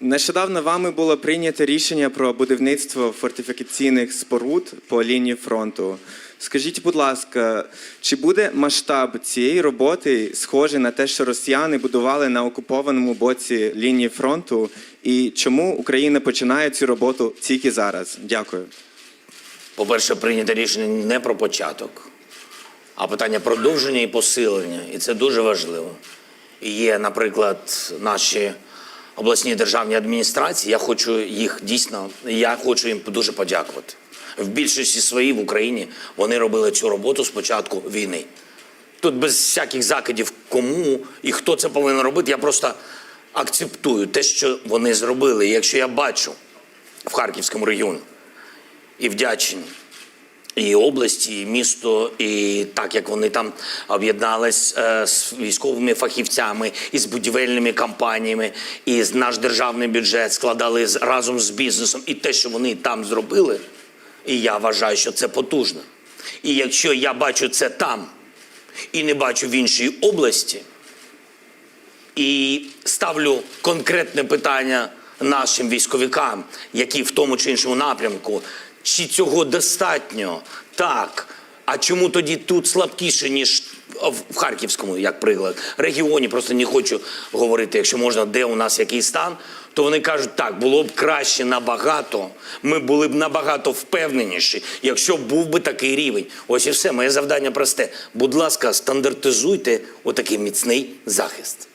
Нещодавно вами було прийнято рішення про будівництво фортифікаційних споруд по лінії фронту. Скажіть, будь ласка, чи буде масштаб цієї роботи схожий на те, що росіяни будували на окупованому боці лінії фронту? І чому Україна починає цю роботу тільки зараз? Дякую. По-перше, прийнято рішення не про початок, а питання продовження і посилення. І це дуже важливо. І є, наприклад, наші обласні державні адміністрації. Я хочу їх дійсно, я хочу їм дуже подякувати. В більшості своїй в Україні вони робили цю роботу з початку війни. Тут без всяких закидів, кому і хто це повинен робити, я просто акцептую те, що вони зробили. І якщо я бачу в Харківському регіоні і вдячні і області, і місто, і так як вони там об'єднались е, з військовими фахівцями і з будівельними компаніями, і наш державний бюджет складали разом з бізнесом, і те, що вони там зробили, і я вважаю, що це потужно. І якщо я бачу це там і не бачу в іншій області, і ставлю конкретне питання нашим військовикам, які в тому чи іншому напрямку, чи цього достатньо? Так. А чому тоді тут слабкіше, ніж в Харківському, як приклад, регіоні, просто не хочу говорити, якщо можна, де у нас який стан, то вони кажуть, так, було б краще набагато, ми були б набагато впевненіші, якщо був би такий рівень. Ось і все. Моє завдання просте. Будь ласка, стандартизуйте отакий міцний захист.